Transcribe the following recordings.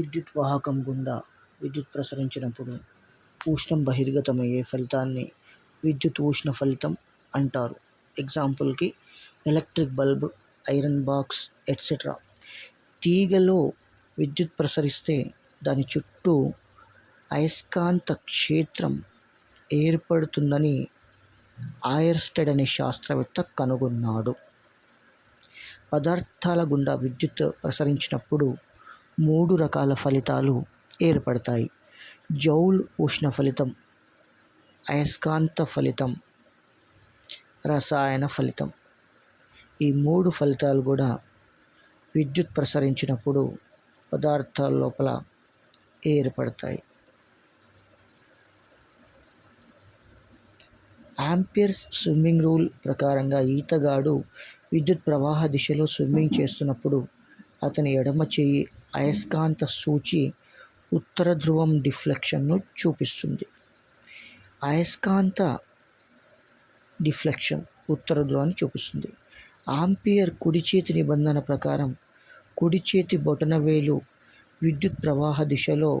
విద్యుత్ వాహకం గుండా విద్యుత్ ప్రసరించినప్పుడు ఉష్ణం బహిర్గతమయ్యే ఫలితాన్ని విద్యుత్ ఉష్ణ ఫలితం అంటారు. ఎగ్జాంపుల్కి electric bulb iron box etcetera తీగలో విద్యుత్ ప్రసరిస్తే దాని చుట్టూ అయస్కాంత క్షేత్రం ఏర్పడుతుందని ఆయర్స్టెడ్ అనే శాస్త్రవేత్త కనుగొన్నాడు. పదార్థాల గుండా విద్యుత్ ప్రసరించినప్పుడు మూడు రకాల ఫలితాలు ఏర్పడతాయి. జౌల్ ఉష్ణ ఫలితం అయస్కాంత ఫలితం రసాయన ఫలితం. ఈ మూడు ఫలితాలు కూడా విద్యుత్ ప్రసరించినప్పుడు పదార్థాల లోపల ఏర్పడతాయి. ఆంపియర్స్ స్విమ్మింగ్ రూల్ ప్రకారంగా ఈతగాడు విద్యుత్ ప్రవాహ దిశలో స్విమ్మింగ్ చేస్తున్నప్పుడు అతని ఎడమ చేయి అయస్కాంత సూచి ఉత్తర ధ్రువం డిఫ్లెక్షన్ను చూపిస్తుంది. అయస్కాంత డిఫ్లెక్షన్ ఉత్తర ధ్రువాన్ని చూపిస్తుంది. ఆంపియర్ కుడి చేతి నిబంధన ప్రకారం కుడి చేతి బొటనవేలు విద్యుత్ ప్రవాహ దిశలో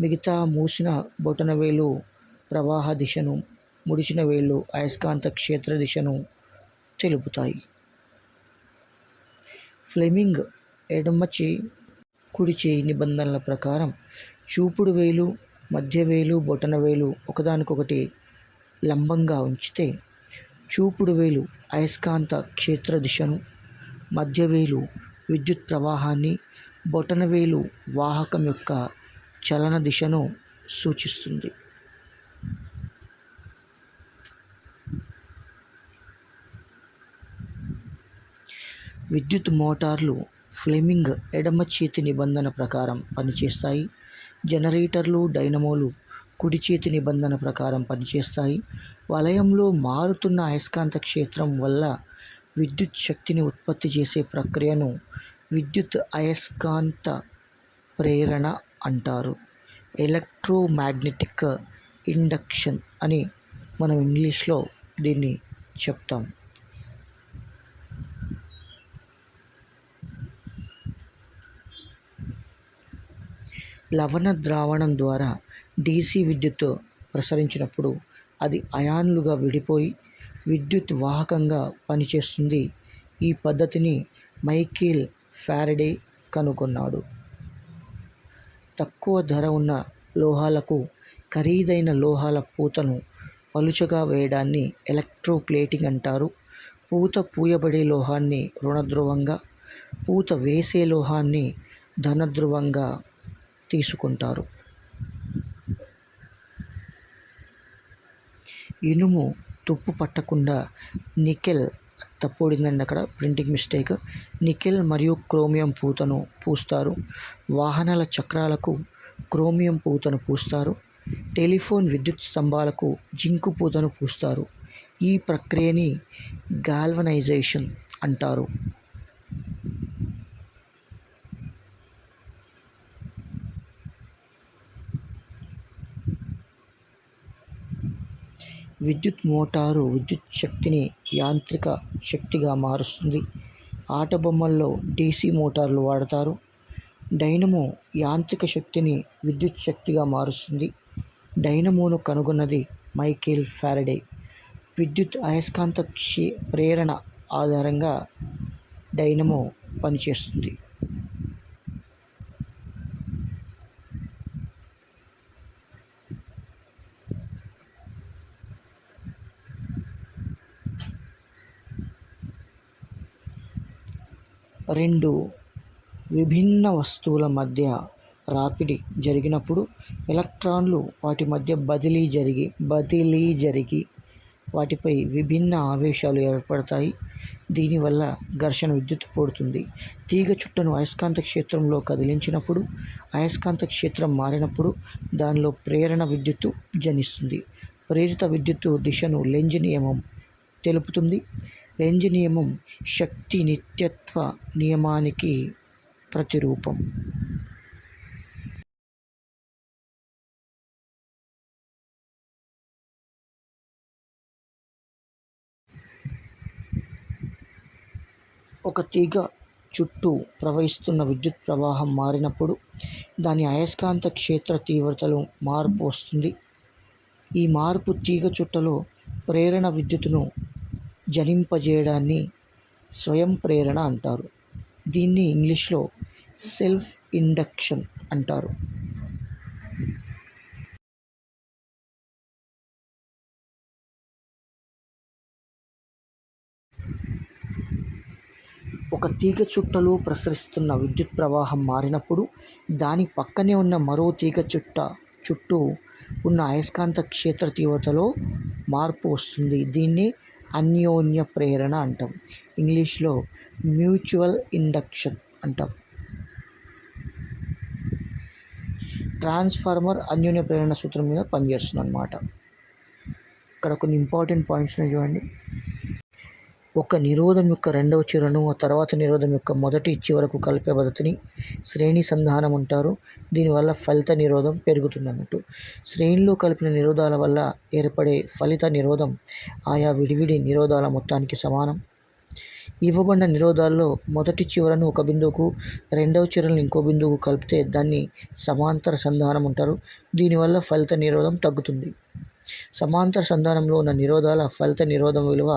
మిగతా మూసిన బొటనవేలు ప్రవాహ దిశను ముడిచిన వేళ్ళు అయస్కాంత క్షేత్ర దిశను తెలుపుతాయి. ఫ్లెమింగ్ ఎడమచి కుడి చేయి నిబంధనల ప్రకారం చూపుడు వేలు మధ్య వేలు బొటన వేలు ఒకదానికొకటి లంబంగా ఉంచితే చూపుడు వేలు అయస్కాంత క్షేత్ర దిశను మధ్య వేలు విద్యుత్ ప్రవాహాన్ని బొటన వేలు వాహకం యొక్క చలన దిశను సూచిస్తుంది. విద్యుత్ మోటార్లు ఫ్లెమింగ్ ఎడమ చేతి నిబంధన ప్రకారం పనిచేస్తాయి. జనరేటర్లు డైనమోలు కుడి చేతి నిబంధన ప్రకారం పనిచేస్తాయి. వలయంలో మారుతున్న అయస్కాంత క్షేత్రం వల్ల విద్యుత్ శక్తిని ఉత్పత్తి చేసే ప్రక్రియను విద్యుత్ అయస్కాంత ప్రేరణ అంటారు. ఎలక్ట్రోమాగ్నెటిక్ ఇండక్షన్ అని మనం ఇంగ్లీష్లో దీన్ని చెప్తాం. లవణ ద్రావణం ద్వారా డీసీ విద్యుత్ ప్రసరించినప్పుడు అది అయాన్లుగా విడిపోయి విద్యుత్ వాహకంగా పనిచేస్తుంది. ఈ పద్ధతిని మైకేల్ ఫారడే కనుగొన్నాడు. తక్కువ ధర ఉన్న లోహాలకు ఖరీదైన లోహాల పూతను పలుచగా వేయడాన్ని ఎలక్ట్రోప్లేటింగ్ అంటారు. పూత పూయబడే లోహాన్ని రుణధ్రువంగా పూత వేసే లోహాన్ని ధనధ్రువంగా తీసుకుంటారు. ఇనుము తుప్పు పట్టకుండా నికెల్ తప్పుడిందండి అక్కడ ప్రింటింగ్ మిస్టేక్. నికెల్ మరియు క్రోమియం పూతను పూస్తారు. వాహనాల చక్రాలకు క్రోమియం పూతను పూస్తారు. టెలిఫోన్ విద్యుత్ స్తంభాలకు జింకు పూతను పూస్తారు. ఈ ప్రక్రియని గాల్వనైజేషన్ అంటారు. విద్యుత్ మోటారు విద్యుత్ శక్తిని యాంత్రిక శక్తిగా మారుస్తుంది. ఆట బొమ్మల్లో డీసీ మోటార్లు వాడతారు. డైనమో యాంత్రిక శక్తిని విద్యుత్ శక్తిగా మారుస్తుంది. డైనమోను కనుగొన్నది మైకేల్ ఫ్యారడే. విద్యుత్ అయస్కాంత ప్రేరణ ఆధారంగా డైనమో పనిచేస్తుంది. రెండు విభిన్న వస్తువుల మధ్య రాపిడి జరిగినప్పుడు ఎలక్ట్రాన్లు వాటి మధ్య బదిలీ జరిగి బదిలీ జరిగి వాటిపై విభిన్న ఆవేశాలు ఏర్పడతాయి. దీనివల్ల ఘర్షణ విద్యుత్ పుడుతుంది. తీగ చుట్టను అయస్కాంత క్షేత్రంలో కదిలించినప్పుడు అయస్కాంత క్షేత్రం మారినప్పుడు దానిలో ప్రేరణ విద్యుత్తు జనిస్తుంది. ప్రేరిత విద్యుత్తు దిశను లెంజ్ నియమం తెలుపుతుంది. లెంజ్ నియమం శక్తి నిత్యత్వ నియమానికి ప్రతిరూపం. ఒక తీగ చుట్టూ ప్రవహిస్తున్న విద్యుత్ ప్రవాహం మారినప్పుడు దాని అయస్కాంత క్షేత్ర తీవ్రతలో మార్పు వస్తుంది. ఈ మార్పు తీగ చుట్టలో ప్రేరణ విద్యుత్తును జనింపజేయడాన్ని స్వయం ప్రేరణ అంటారు. దీన్ని ఇంగ్లీష్లో సెల్ఫ్ ఇండక్షన్ అంటారు. ఒక తీగ చుట్టలో ప్రసరిస్తున్న విద్యుత్ ప్రవాహం మారినప్పుడు దాని పక్కనే ఉన్న మరో తీగ చుట్ట చుట్టూ ఉన్న అయస్కాంత క్షేత్ర తీవ్రతలో మార్పు వస్తుంది. దీన్ని అన్యోన్య ప్రేరణ అంటాం. ఇంగ్లీష్లో మ్యూచువల్ ఇండక్షన్ అంటాం. ట్రాన్స్ఫార్మర్ అన్యోన్య ప్రేరణ సూత్రం మీద పనిచేస్తుంది అనమాట ఇక్కడ కొన్ని ఇంపార్టెంట్ పాయింట్స్ని చూడండి. ఒక నిరోధం యొక్క రెండవ చివరను ఆ తర్వాత నిరోధం యొక్క మొదటి చివరకు కలిపే పద్ధతిని శ్రేణి సంధానం అంటారు. దీనివల్ల ఫలిత నిరోధం పెరుగుతుంది అన్నట్టు శ్రేణిలో కలిపిన నిరోధాల వల్ల ఏర్పడే ఫలిత నిరోధం ఆయా విడివిడి నిరోధాల మొత్తానికి సమానం. ఇవ్వబడిన నిరోధాల్లో మొదటి చివరను ఒక బిందువుకు రెండవ చివరను ఇంకో బిందువుకు కలిపితే దాన్ని సమాంతర సంధానం అంటారు. దీనివల్ల ఫలిత నిరోధం తగ్గుతుంది. సమాంతర సంధానంలో ఉన్న నిరోధాల ఫలిత నిరోధం విలువ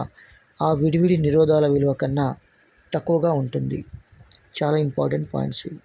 ఆ విడివిడి నిరోధాల విలువ కన్నా తక్కువగా ఉంటుంది. చాలా ఇంపార్టెంట్ పాయింట్స్ ఇవి.